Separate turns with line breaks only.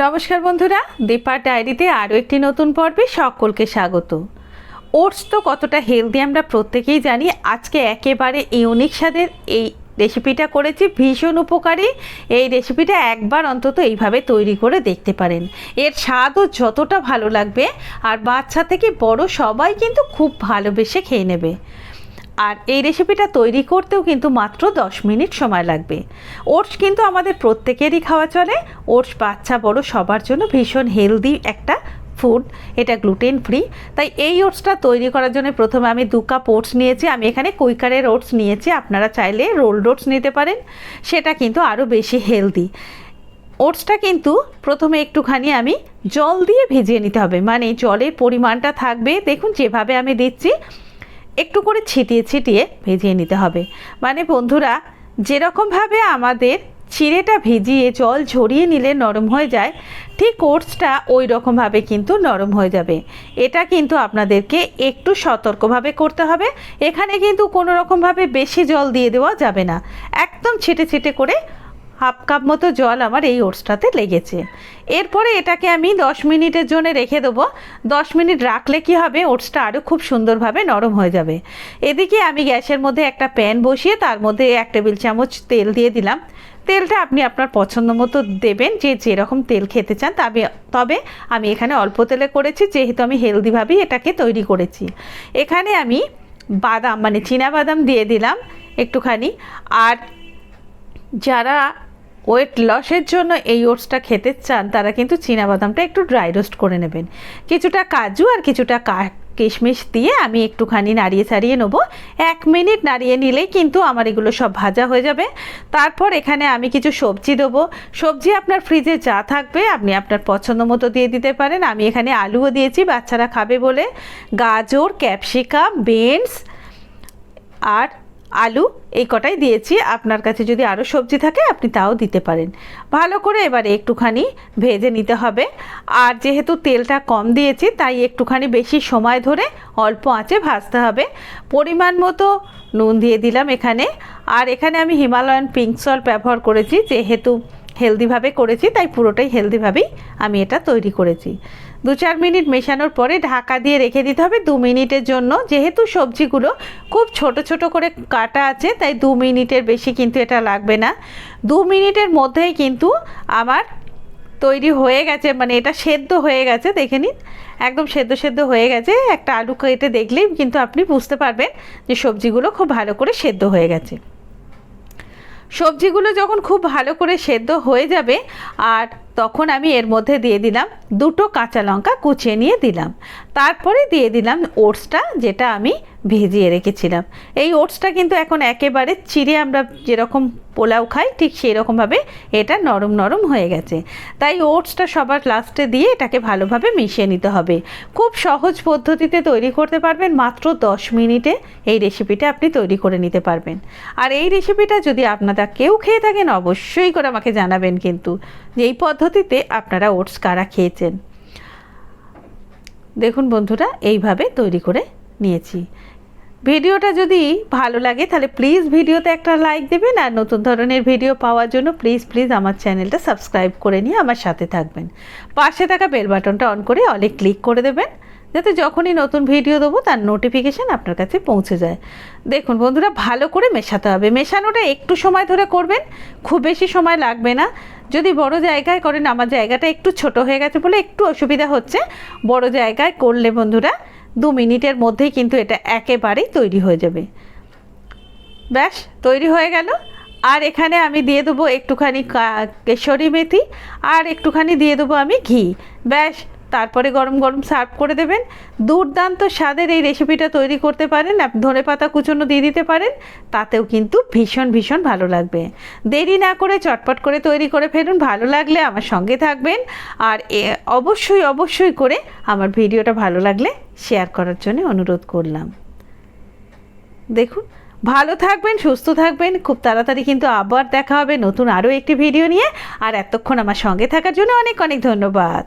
নমস্কার বন্ধুরা, দীপার ডায়েরিতে আরও একটি নতুন পর্বে সকলকে স্বাগত। ওটস তো কতটা হেলদি আমরা প্রত্যেকেই জানি, আজকে একেবারে ইউনিক স্বাদের এই রেসিপিটা করেছি। ভীষণ উপকারী। এই রেসিপিটা একবার অন্তত এইভাবে তৈরি করে দেখতে পারেন। এর স্বাদও যতটা ভালো লাগবে, আর বাচ্চা থেকে বড় সবাই কিন্তু খুব ভালোবেসে খেয়ে নেবে। আর এই রেসিপিটা তৈরি করতেও কিন্তু মাত্র 10 মিনিট সময় লাগবে। ওটস কিন্তু আমাদের প্রত্যেকেরই খাওয়া চলে। ওটস বাচ্চা, বড় সবার জন্য ভীষণ হেলদি একটা ফুড এটা গ্লুটেন ফ্রি তাই এই ওটসটা তৈরি করার জন্য প্রথমে আমি দু কাপ ওটস নিয়েছি। আমি এখানে কুইকারের ওটস নিয়েছি। আপনারা চাইলে রোলড ওটস নিতে পারেন। সেটা কিন্তু আরও বেশি হেলদি ওটসটা কিন্তু প্রথমে একটুখানি আমি জল দিয়ে ভিজিয়ে নিতে হবে। মানে জলের পরিমাণটা থাকবে। দেখুন, যেভাবে আমি দিচ্ছি একটু করে ছিটিয়ে ছিটিয়ে ভেজিয়ে নিতে হবে। মানে বন্ধুরা, যেরকমভাবে আমাদের চিড়েটা ভিজিয়ে জল ঝরিয়ে নিলে নরম হয়ে যায়, ঠিক ওটসটা ওই রকমভাবে কিন্তু নরম হয়ে যাবে। এটা কিন্তু আপনাদেরকে একটু সতর্কভাবে করতে হবে। এখানে কিন্তু কোনো রকমভাবে বেশি জল দিয়ে দেওয়া যাবে না। একদম ছিটে ছিটে করে হাফ কাপ মতো জল আমার এই ওটসটাতে লেগেছে। এরপরে এটাকে আমি দশ মিনিটের জন্য রেখে দেবো। দশ মিনিট রাখলে কি হবে? ওটসটা আরও খুব সুন্দরভাবে নরম হয়ে যাবে। এদিকে আমি গ্যাসের মধ্যে একটা প্যান বসিয়ে তার মধ্যে এক টেবিল চামচ তেল দিয়ে দিলাম। তেলটা আপনি আপনার পছন্দ মতো দেবেন, যে যেরকম তেল খেতে চান তবে তবে আমি এখানে অল্প তেলে করেছি, যেহেতু আমি হেলদিভাবেই এটাকে তৈরি করেছি। এখানে আমি বাদাম মানে চীনা বাদাম দিয়ে দিলাম একটুখানি। আর যারা ওয়েট লসের জন্য এই ওটসটা খেতে চান, তারা কিন্তু বাদামটা একটু ড্রাই রোস্ট করে নেবেন। কিছুটা কাজু আর কিছুটা কিশমিশ দিয়ে আমি একটুখানি নাড়িয়ে ছাড়িয়ে নেব। এক মিনিট নাড়িয়ে নিলেই কিন্তু আমার এগুলো সব ভাজা হয়ে যাবে। তারপর এখানে আমি কিছু সবজি দেবো। সবজি আপনার ফ্রিজে যা থাকবে, আপনি আপনার পছন্দ মতো দিয়ে দিতে পারেন। আমি এখানে আলুও দিয়েছি, বাচ্চারা খাবে বলে। গাজর, ক্যাপসিকাম, বিনস আর আলু এই কটাই দিয়েছি। আপনার কাছে যদি আরও সবজি থাকে, আপনি তাও দিতে পারেন। ভালো করে এবারে একটুখানি ভেজে নিতে হবে। আর যেহেতু তেলটা কম দিয়েছি, তাই একটুখানি বেশি সময় ধরে অল্প আঁচে ভাজতে হবে। পরিমাণ মতো নুন দিয়ে দিলাম এখানে। আর এখানে আমি হিমালয়ান পিঙ্ক সল্ট ব্যবহার করেছি। যেহেতু হেলদিভাবে করেছি, তাই পুরোটাই হেলদিভাবেই আমি এটা তৈরি করেছি। দু চার মিনিট মেশানোর পরে ঢাকা দিয়ে রেখে দিতে হবে দু মিনিটের জন্য। যেহেতু সবজিগুলো খুব ছোট ছোট করে কাটা আছে, তাই দু মিনিটের বেশি কিন্তু এটা লাগবে না। দু মিনিটের মধ্যেই কিন্তু আমার তৈরি হয়ে গেছে মানে এটা সেদ্ধ হয়ে গেছে, দেখে নিন। একদম সেদ্ধ সেদ্ধ হয়ে গেছে। একটা আলু কেটে দেখলেই কিন্তু আপনি বুঝতে পারবেন যে সবজিগুলো খুব ভালো করে সেদ্ধ হয়ে গেছে। সবজিগুলো যখন খুব ভালো করে সেদ্ধ হয়ে যাবে, আর তখন আমি এর মধ্যে দিয়ে দিলাম দুটো কাঁচা লঙ্কা কুচিয়ে নিয়ে দিলাম। তারপরে দিয়ে দিলাম ওটসটা, যেটা আমি ভিজিয়ে রেখেছিলাম। এই ওটসটা কিন্তু এখন একেবারে চিড়ে আমরা যেরকম পোলাও খাই, ঠিক সেই রকমভাবে এটা নরম নরম হয়ে গেছে। তাই ওটসটা সবার লাস্টে দিয়ে এটাকে ভালোভাবে মিশিয়ে নিতে হবে। খুব সহজ পদ্ধতিতে তৈরি করতে পারবেন, মাত্র দশ মিনিটে এই রেসিপিটা আপনি তৈরি করে নিতে পারবেন। আর এই রেসিপিটা যদি আপনারা কেউ খেয়ে থাকেন, অবশ্যই করে আমাকে জানাবেন কিন্তু যে এই পদ্ধতিতে আপনারা ওটস কারা খেয়েছেন। দেখুন বন্ধুরা, এইভাবে তৈরি করে নিয়েছি। ভিডিওটা যদি ভালো লাগে, তাহলে প্লিজ ভিডিওতে একটা লাইক দেবেন আর নতুন ধরনের ভিডিও পাওয়ার জন্য প্লিজ প্লিজ আমার চ্যানেলটা সাবস্ক্রাইব করে নিয়ে আমার সাথে থাকবেন। পাশে থাকা বেল বাটনটা অন করে অলে ক্লিক করে দেবেন, যাতে যখনই নতুন ভিডিও দেবো তার নোটিফিকেশান আপনার কাছে পৌঁছে যায়। দেখুন বন্ধুরা, ভালো করে মেশাতে হবে। মেশানোটা একটু সময় ধরে করবেন, খুব বেশি সময় লাগবে না। যদি বড় জায়গায় করেন, আমার জায়গাটা একটু ছোট হয়ে গেছে বলে একটু অসুবিধা হচ্ছে। বড় জায়গায় করলে বন্ধুরা দু মিনিটের মধ্যেই কিন্তু এটা একেবারেই তৈরি হয়ে যাবে। ব্যাস, তৈরি হয়ে গেল। আর এখানে আমি দিয়ে দেবো একটুখানি কেশরী মেথি, আর একটুখানি দিয়ে দেবো আমি ঘি। ব্যাস তারপরে গরম গরম সার্ভ করে দেবেন। দুর্দান্ত স্বাদের এই রেসিপিটা তৈরি করতে পারেন। ধনে পাতা কুচনো দিয়ে দিতে পারেন। তাতেও কিন্তু ভীষণ ভীষণ ভালো লাগবে। দেরি না করে চটপট করে তৈরি করে ফেলুন। ভালো লাগলে আমার সঙ্গে থাকবেন। আর অবশ্যই অবশ্যই করে আমার ভিডিওটা ভালো লাগলে শেয়ার করার জন্য অনুরোধ করলাম। দেখুন, ভালো থাকবেন, সুস্থ থাকবেন। খুব তাড়াতাড়ি কিন্তু আবার দেখা হবে নতুন আরও একটি ভিডিও নিয়ে। আর এতক্ষণ আমার সঙ্গে থাকার জন্য অনেক অনেক ধন্যবাদ।